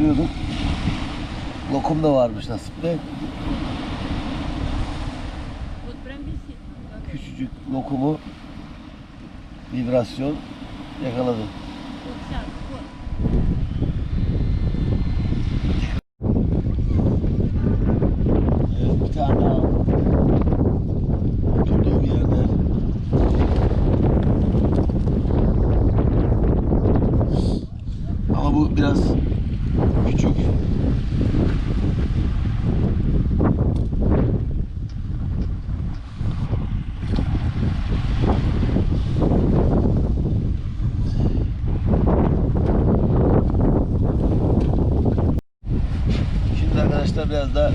pişiriyorduk. Lokum da varmış nasip. Küçücük lokumu vibrasyon yakaladı. Biraz da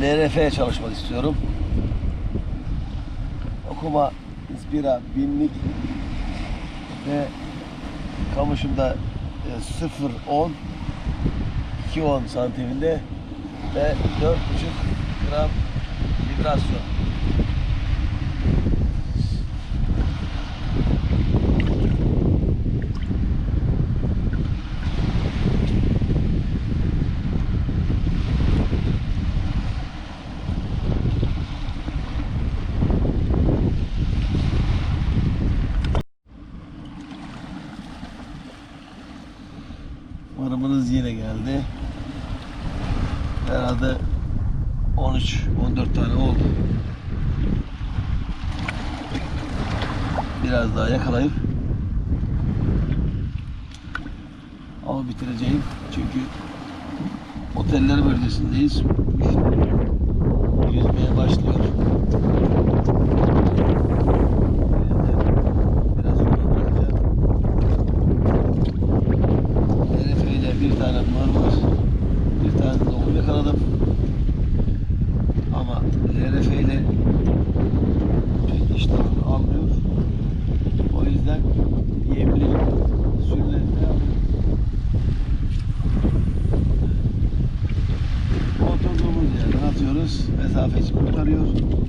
LRF'ye çalışmak istiyorum. Okuma, inspira, binlik ve kamışımda e, 0-10 2-10 santiminde ve 4,5 gram vibrasyon. Marımınız yine geldi. Herhalde 13-14 tane oldu. Biraz daha yakalayıp ama bitireceğim. Çünkü oteller bölgesindeyiz. Yüzmeye başlıyor. Biraz sonra bırakacağım. Herif ile bir tane marmar, bir tane lokum yakaladım. Ama LRF ile pek iştahını almıyor. O yüzden yemli sürülerinde oturduğumuz yerden atıyoruz. Mesafe kurtarıyor.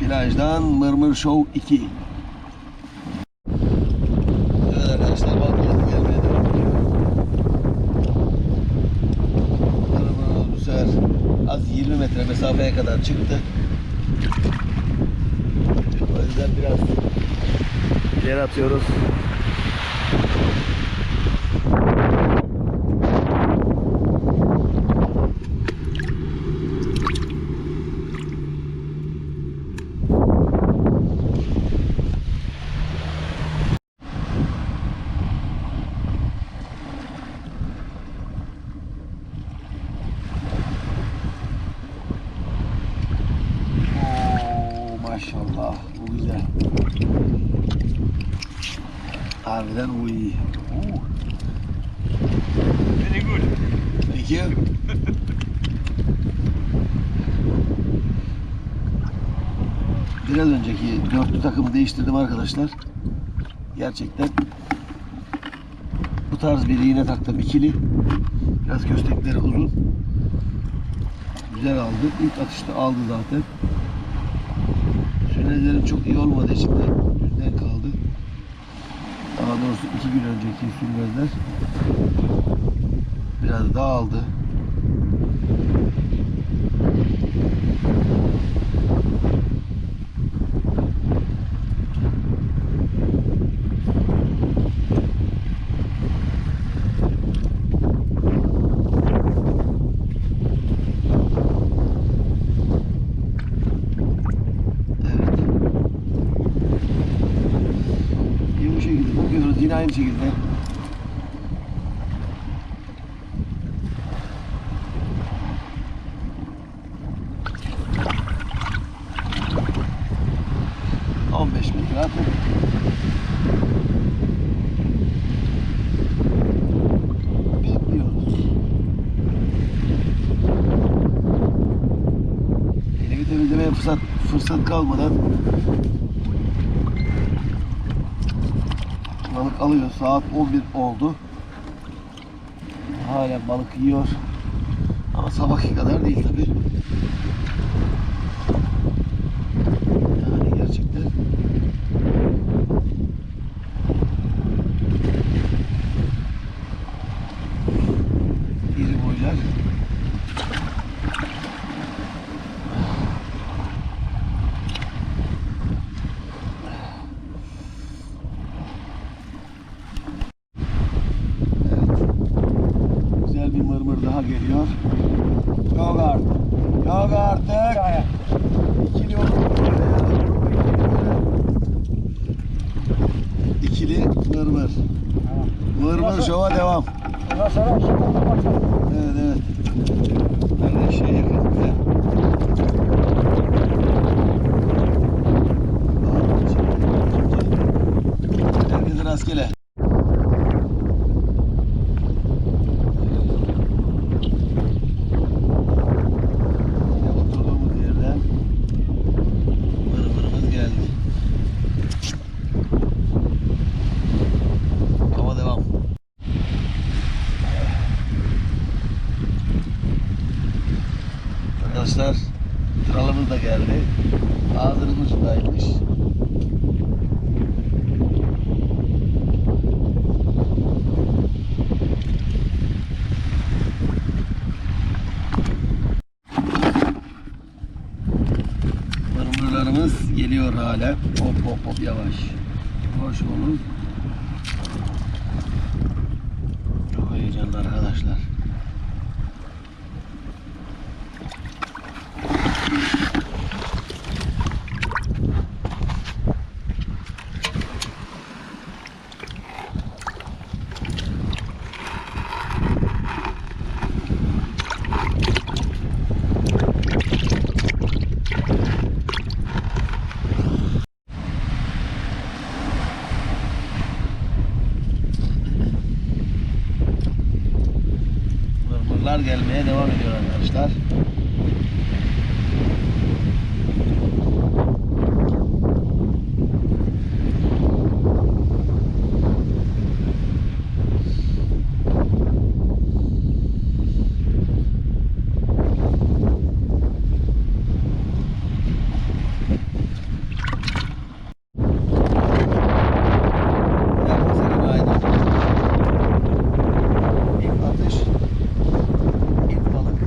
Plajdan Mırmır Show 2. Evet arkadaşlar balıklarım gelmeye devam ediyor. Araba bu sefer az 20 metre mesafeye kadar çıktı. O yüzden biraz ileri atıyoruz. Oo maşallah bu güzel. Harbiden bu iyi. Very good. Thank you. Biraz önceki dörtlü takımı değiştirdim arkadaşlar. Gerçekten bu tarz bir iğne taktım ikili. Biraz köstekleri uzun. Güzel aldı. İlk atışta aldı zaten. Sünezlerim çok iyi olmadığı için de düzden kaldı. Daha doğrusu iki gün önceki sünezler biraz dağıldı. Evet. İyi bu şekilde bakıyoruz yine aynı şekilde. Fırsat, fırsat kalmadan balık alıyor. Saat 11 oldu. Hala balık yiyor. Ama sabahki kadar değil tabi. Yani gerçekten iri boylar. Evet. Güzel bir mırmır daha geliyor. Yok artık. Yok artık. İkili olur. İkili mırmır. Mırmır şova devam. Ondan sonra şimdi baksana. Evet evet. Ben de şey yakın. Güzel. Herkese rastgele. Yine oturduğumuz yerden mırmırımız geldi. Hava devam. Arkadaşlar kralımız da geldi. Ağzının ucundaymış. Mırmırlarımız geliyor hala. Hop hop hop yavaş. Hoş olun. Çok heyecanlı arkadaşlar. Mırmırlar gelmeye devam ediyor arkadaşlar. Herkese günaydın. İlk atış İlk balık.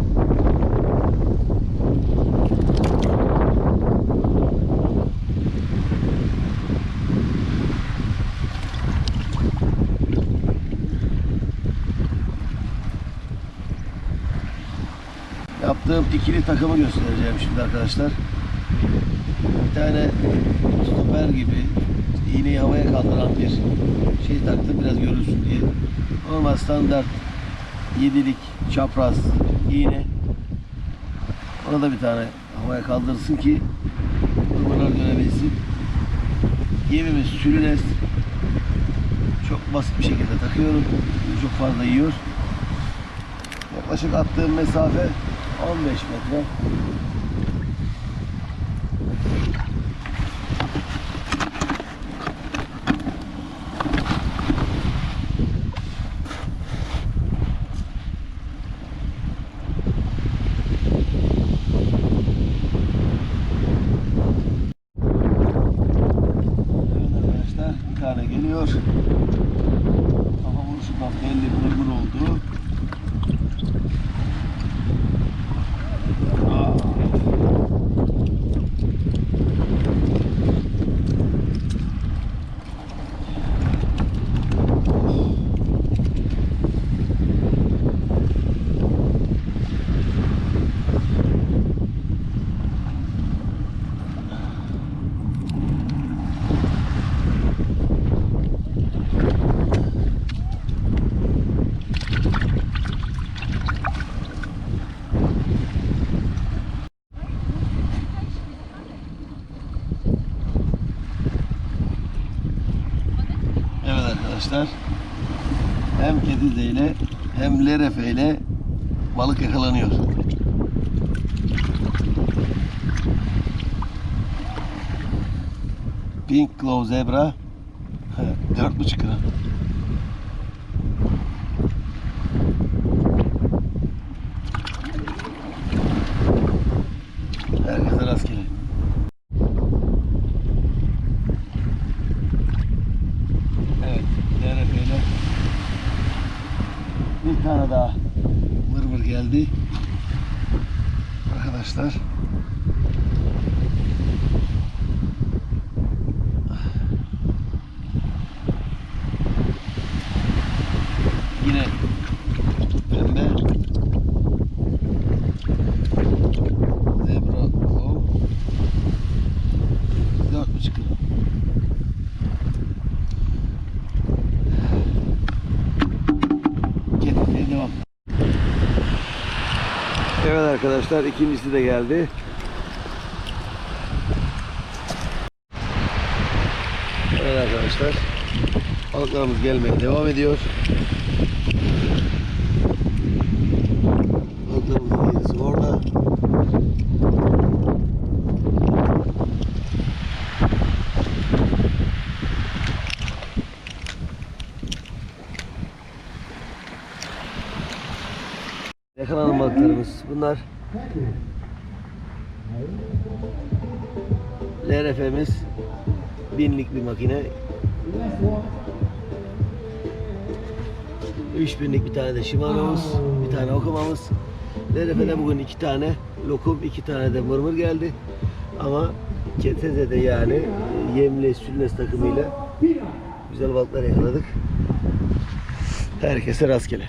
Yaptığım ikili takımı göstereceğim şimdi arkadaşlar. Bir tane stoper gibi iğneyi havaya kaldıran bir şey taktım biraz görülsün diye. Normal standart yedilik çapraz iğne. Ona da bir tane havaya kaldırsın ki kurbanlar görebilsin. Yemimiz sülünes. Çok basit bir şekilde takıyorum. Çok fazla yiyor. Yaklaşık attığım mesafe 15 metre. Evet arkadaşlar bir tane geliyor. Kafa vuruşundan belli mırmır oldu. Aa. Evet arkadaşlar. Hem kedize ile hem lerefe ile balık yakalanıyor. Pink Glow Zebra Dört buçuk gram. Herkese rastgele. Evet, DRF'yle bir tane daha vır vır geldi. Arkadaşlar. Yine pembe zebra o dört buçuk kilo. Arkadaşlar ikincisi de geldi. Evet arkadaşlar balıklarımız gelmeye devam ediyor. Balıklarımızın gerisi orada. Yakalanan balıklarımız bunlar. LRF'miz binlik bir makine. 3000'lik bir tane de Shimano'muz, bir tane okumamız. LRF'de bugün iki tane lokum, iki tane de mırmır geldi. Ama Keteze'de yani yemli sülnes takımıyla güzel balıklar yakaladık. Herkese rastgele.